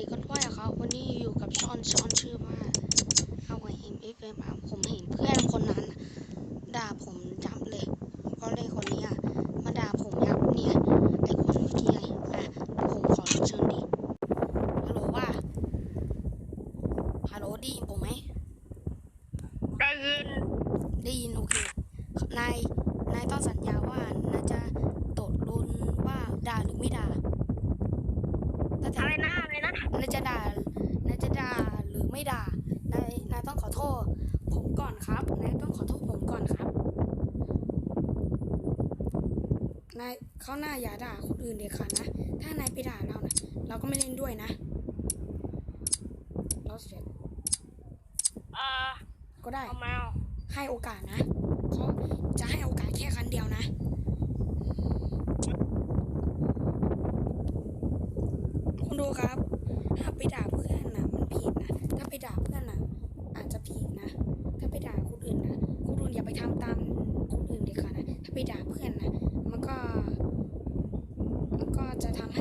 ดีกันด้วยครับ วันนี้อยู่กับชอนชอนชื่อว่าเอาไอเอ็มเอฟเอ็มผมเห็นเพื่อนคนนั้น ด่าผมจับเลยเพราะเลยคนนี้อะมาด่าผมยับเนี่ยไอคนเมื่อกี้ไงอะผมขอเชิญดิฮัลโหลว่าฮัลโหลไดีผมไหมได้ยินได้ยินโอเคนายนายต้องสัญญาว่านายจะตดรุนว่าด่าหรือไม่ด่าถ้าจะ อะไรนะอะไรนะ นายจะด่านายจะด่าหรือไม่ด่านายนายต้องขอ โทษผมก่อนครับ นายต้องขอโทษผมก่อนครับ นายเขาหน้าอย่าด่าคนอื่นเด็ดขาดนะ ถ้านายไปด่าเรานะเราก็ไม่เล่นด้วยนะ เราเสร็จเออก็ได้ เอาแมวให้โอกาสนะเขาจะให้โอกาสแค่ครั้งเดียวนะคุณดูครับ ไปทำตามคนอื่นดีกว่านะ ถ้าไปด่าเพื่อนนะ มันก็ มันก็จะทำให